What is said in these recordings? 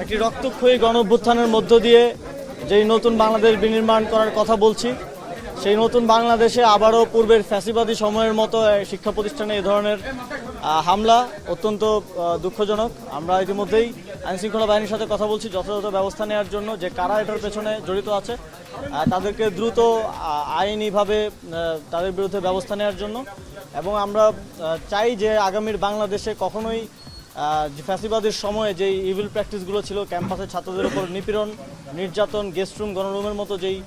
একটি রক্তক্ষয়ী গণ অভ্যুত্থানের মধ্য দিয়ে যেই নতুন বাংলাদেশ বিনির্মাণ করার কথা বলছি, সেই নতুন বাংলাদেশে আবারও পূর্বের ফ্যাসিবাদী সময়ের মতো শিক্ষা প্রতিষ্ঠানে এই ধরনের হামলা অত্যন্ত দুঃখজনক। আমরা ইতিমধ্যেই আইনশৃঙ্খলা বাহিনীর সাথে কথা বলছি, যথাযথ ব্যবস্থা নেওয়ার জন্য, যে কারা এটার পেছনে জড়িত আছে তাদেরকে দ্রুত আইনিভাবে তাদের বিরুদ্ধে ব্যবস্থা নেওয়ার জন্য। এবং আমরা চাই যে আগামীর বাংলাদেশে কখনোই ফ্যাসিবাদের সময়ে যেই ইভিল প্র্যাকটিসগুলো ছিল ক্যাম্পাসের ছাত্রদের উপর নিপীড়ন, নির্যাতন গেস্ট রুম গণরুমের মতো যেই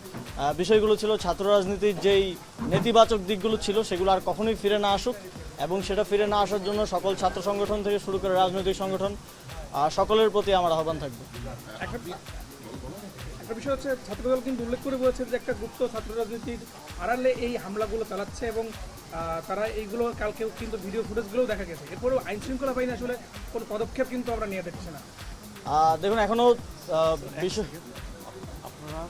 বিষয়গুলো ছিল, ছাত্র রাজনীতির যেই নেতিবাচক দিকগুলো ছিল, সেগুলো আর কখনোই ফিরে না আসুক এবং সেটা ফিরে না আসার জন্য সকল ছাত্র সংগঠন থেকে শুরু করে রাজনৈতিক সংগঠন সকলের প্রতি আমার আহ্বান থাকবে। একটা বিষয় হচ্ছে, ছাত্রদল কিন্তু উল্লেখ করে বলেছে যে একটা গুপ্ত ছাত্র রাজনীতির আড়ালে এই হামলাগুলো চালাচ্ছে এবং তারা এইগুলো কালকেও কিন্তু ভিডিও ফুটেজগুলোও দেখা গেছে। এরপরেও আইন শৃঙ্খলা বাহিনী আসলে কোনো পদক্ষেপ কিন্তু আমরা নিয়ে দেখছি না। দেখুন এখনও আহ, বিষয় আপনারা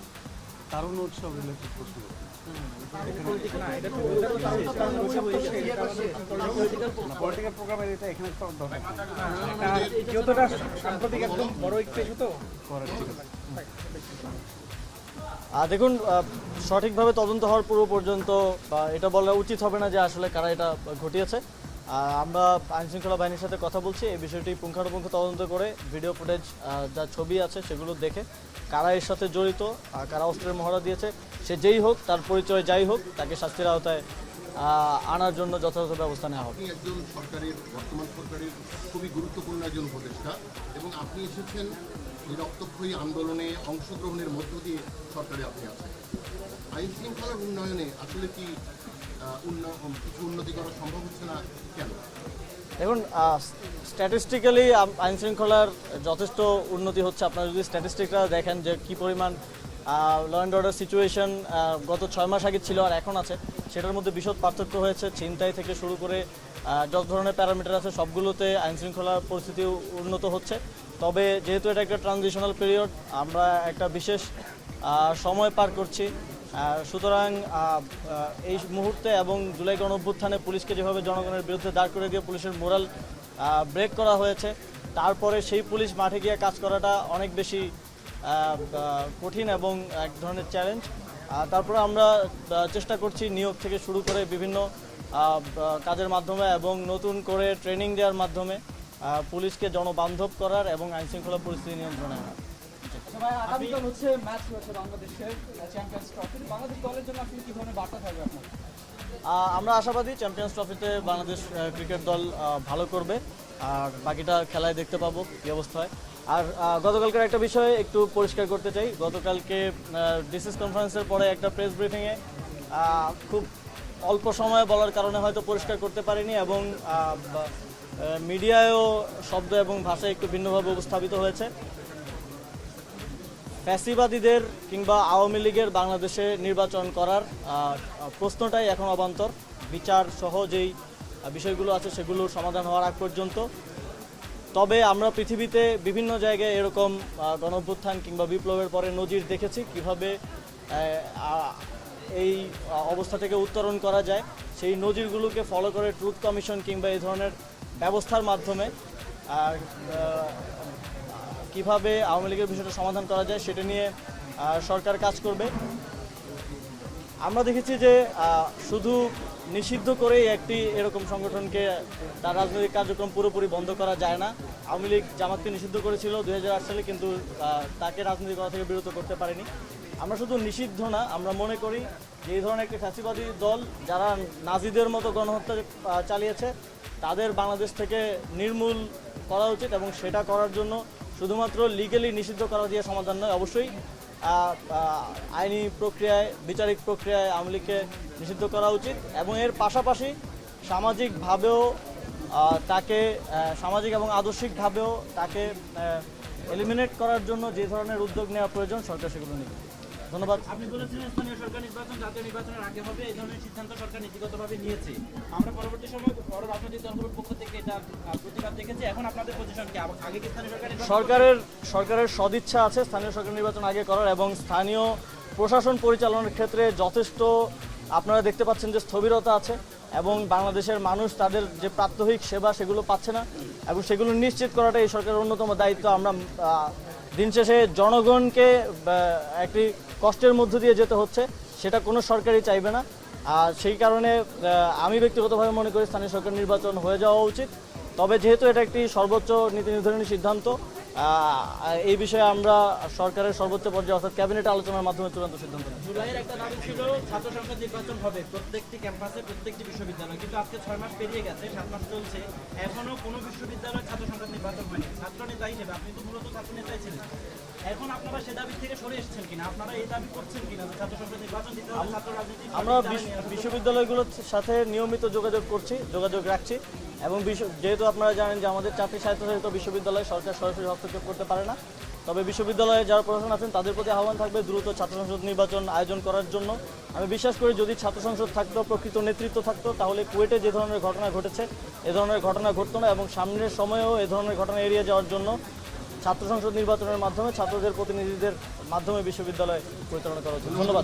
তারুণ উৎসব রিলেটেড প্রশ্ন সাম্প্রতিক একদম বড় একটু ইস্যু তো? ঠিক আছে আহ, দেখুন সঠিকভাবে তদন্ত হওয়ার পূর্ব পর্যন্ত বা এটা বলা উচিত হবে না যে আসলে কারা এটা ঘটিয়েছে। আমরা আইন শৃঙ্খলা বাহিনীর সাথে কথা বলছি, এই বিষয়টি পুঙ্খানুপুঙ্খ তদন্ত করে ভিডিও ফুটেজ যা ছবি আছে সেগুলো দেখে কারা এর সাথে জড়িত কারা অস্ত্রের মহড়া দিয়েছে, সে যেই হোক, তার পরিচয় যাই হোক, তাকে শাস্তির আওতায় আনার জন্য যথাযথ ব্যবস্থা নেওয়া হবে। একজন সরকারের বর্তমান সরকারের খুবই গুরুত্বপূর্ণ একজন উপদেষ্টা এবং আপনি এসেছেন এই রক্তক্ষয়ী আন্দোলনে অংশগ্রহণের মধ্য দিয়ে সরকারে আপনি আছেন। আইন শৃঙ্খলার উন্নয়নে আসলে কি কিছু উন্নতি করা সম্ভব হচ্ছে না কেন? দেখুন স্ট্যাটিস্টিক্যালি আইন শৃঙ্খলার যথেষ্ট উন্নতি হচ্ছে। আপনারা যদি স্ট্যাটিস্টিকটা দেখেন যে কি পরিমাণ ল অ্যান্ড অর্ডার সিচুয়েশন গত ছয় মাস আগে ছিল আর এখন আছে। সেটার মধ্যে বিশদ পার্থক্য হয়েছে, ছিনতাই থেকে শুরু করে যত ধরনের প্যারামিটার আছে, সবগুলোতে আইন শৃঙ্খলার পরিস্থিতি উন্নত হচ্ছে। তবে যেহেতু এটা একটা ট্রানজিশনাল পিরিয়ড আমরা একটা বিশেষ সময় পার করছি। সুতরাং এই মুহূর্তে এবং জুলাই গণ অভ্যুত্থানে পুলিশকে যেভাবে জনগণের বিরুদ্ধে দাঁড় করে দিয়ে পুলিশের মোরাল ব্রেক করা হয়েছে, তারপরে সেই পুলিশ মাঠে গিয়ে কাজ করাটা অনেক বেশি কঠিন এবং এক ধরনের চ্যালেঞ্জ তারপরে আমরা চেষ্টা করছি নিয়োগ থেকে শুরু করে বিভিন্ন কাজের মাধ্যমে এবং নতুন করে ট্রেনিং দেওয়ার মাধ্যমে পুলিশকে জনবান্ধব করার এবং আইনশৃঙ্খলা পরিস্থিতি নিয়ন্ত্রণে আনার। হচ্ছে ম্যাচ রয়েছে বাংলাদেশের চ্যাম্পিয়ন্স ট্রফি বাংলাদেশ দলের জন্য আসলে কি ধরনের বার্তা থাকবে আপনার? আমরা আশাবাদী চ্যাম্পিয়ন্স ট্রফিতে বাংলাদেশ ক্রিকেট দল ভালো করবে। আর বাকিটা খেলায় দেখতে পাবো কী অবস্থা হয়। আর গতকালকের একটা বিষয় একটু পরিষ্কার করতে চাই। গতকালকে ডিসিস কনফারেন্সের পরে একটা প্রেস ব্রিফিংয়ে খুব অল্প সময়ে বলার কারণে হয়তো পরিষ্কার করতে পারিনি এবং মিডিয়ায়ও শব্দ এবং ভাষা একটু ভিন্নভাবে উপস্থাপিত হয়েছে। ফ্যাসিবাদীদের কিংবা আওয়ামী লীগের বাংলাদেশে নির্বাচন করার প্রশ্নটাই এখন অবান্তর। বিচার সহ যেই বিষয়গুলো আছে সেগুলোর সমাধান হওয়ার আগ পর্যন্ত। তবে আমরা পৃথিবীতে বিভিন্ন জায়গায় এরকম আহ, গণঅভ্যুত্থান কিংবা বিপ্লবের পরে নজির দেখেছি কীভাবে এই অবস্থা থেকে উত্তরণ করা যায়। সেই নজিরগুলোকে ফলো করে ট্রুথ কমিশন কিংবা এই ধরনের ব্যবস্থার মাধ্যমে কীভাবে আওয়ামী লীগের বিষয়টা সমাধান করা যায় সেটা নিয়ে সরকার কাজ করবে। আমরা দেখেছি যে শুধু নিষিদ্ধ করেই একটি এরকম সংগঠনকে তার রাজনৈতিক কার্যক্রম পুরোপুরি বন্ধ করা যায় না। আওয়ামী লীগ জামাতকে নিষিদ্ধ করেছিল দু হাজার আট সালে, কিন্তু তাকে রাজনীতি করা থেকে বিরত করতে পারেনি। আমরা শুধু নিষিদ্ধ না, আমরা মনে করি যে এই ধরনের একটি ফ্যাসিবাদী দল যারা নাজিদের মতো গণহত্যা চালিয়েছে, তাদের বাংলাদেশ থেকে নির্মূল করা উচিত এবং সেটা করার জন্য শুধুমাত্র লিগেলি নিষিদ্ধ করা দিয়ে সমাধান নয়, অবশ্যই। আইনি প্রক্রিয়ায়, বিচারিক প্রক্রিয়ায় আওয়ামী লীগকে নিষিদ্ধ করা উচিত এবং এর পাশাপাশি সামাজিকভাবেও তাকে সামাজিক এবং আদর্শিকভাবেও তাকে এলিমিনেট করার জন্য যে ধরনের উদ্যোগ নেওয়া প্রয়োজন, সরকার সেগুলো নেবে। ধন্যবাদ। আপনি স্থানীয় সরকার নির্বাচন জাতীয় নির্বাচনের আগে হবে এই ধরনের সিদ্ধান্ত সরকার নীতিগতভাবে নিয়েছে। আমরা পরবর্তী সময় বড় রাজনৈতিক দলগুলোর পক্ষ থেকে এটা প্রতিবাদ দেখেছি। এখন আপনাদের পজিশন কি? আগে কি স্থানীয় সরকার সরকারের সরকারের সদিচ্ছা আছে স্থানীয় সরকার নির্বাচন আগে করার এবং স্থানীয় প্রশাসন পরিচালনার ক্ষেত্রে যথেষ্ট আপনারা দেখতে পাচ্ছেন যে স্থবিরতা আছে এবং বাংলাদেশের মানুষ তাদের যে প্রাত্যহিক সেবা সেগুলো পাচ্ছে না এবং সেগুলো নিশ্চিত করাটা এই সরকারের অন্যতম দায়িত্ব। আমরা দিন শেষে জনগণকে একটি কষ্টের মধ্য দিয়ে যেতে হচ্ছে, সেটা কোনো সরকারই চাইবে না। আর সেই কারণে আমি ব্যক্তিগতভাবে মনে করি স্থানীয় সরকার নির্বাচন হয়ে যাওয়া উচিত। তবে যেহেতু এটা একটি সর্বোচ্চ নীতি নির্ধারণী সিদ্ধান্ত এই বিষয়ে আমরা সরকারের সর্বোচ্চ পর্যায়ে অর্থাৎ ক্যাবিনেট আলোচনার মাধ্যমে চূড়ান্ত সিদ্ধান্ত নেব। জুলাইয়ের একটা দাবি ছিল ছাত্র সংসদ নির্বাচন হবে প্রত্যেকটি ক্যাম্পাসে প্রত্যেকটি বিশ্ববিদ্যালয়। কিন্তু আজকে ছয় মাস পেরিয়ে গেছে সাত মাস চলছে। এখনও কোনো বিশ্ববিদ্যালয় ছাত্র সংসদ নির্বাচন হয়নি। ছাত্র নেতা হিসেবে আপনি তো মূলত ছাত্র নেতাই ছিলেন। এখন আপনারা সে দাবি থেকে সরে এসেছেন কিনা? আপনারা এই দাবি করছেন কিনা ছাত্র সংসদ নির্বাচন দিতে হবে ছাত্র রাজনীতি আমরা বিশ- বিশ্ববিদ্যালয়গুলোর সাথে নিয়মিত যোগাযোগ করছি যোগাযোগ রাখছি। এবং যেহেতু আপনারা জানেন যে আমাদের চাকরি স্বায়ত্তশাসিত বিশ্ববিদ্যালয় সরকার সরাসরি হস্তক্ষেপ করতে পারে না, তবে বিশ্ববিদ্যালয়ে যারা প্রশাসন আছেন তাদের প্রতি আহ্বান থাকবে দ্রুত ছাত্র সংসদ নির্বাচন আয়োজন করার জন্য। আমি বিশ্বাস করি যদি ছাত্র সংসদ থাকতো, প্রকৃত নেতৃত্ব থাকতো, তাহলে কুয়েটে যে ধরনের ঘটনা ঘটেছে, এ ধরনের ঘটনা ঘটতো না এবং সামনের সময়েও এ ধরনের ঘটনা এড়িয়ে যাওয়ার জন্য ছাত্র সংসদ নির্বাচনের মাধ্যমে ছাত্রদের প্রতিনিধিদের মাধ্যমে বিশ্ববিদ্যালয় পরিচালনা করা উচিত। ধন্যবাদ।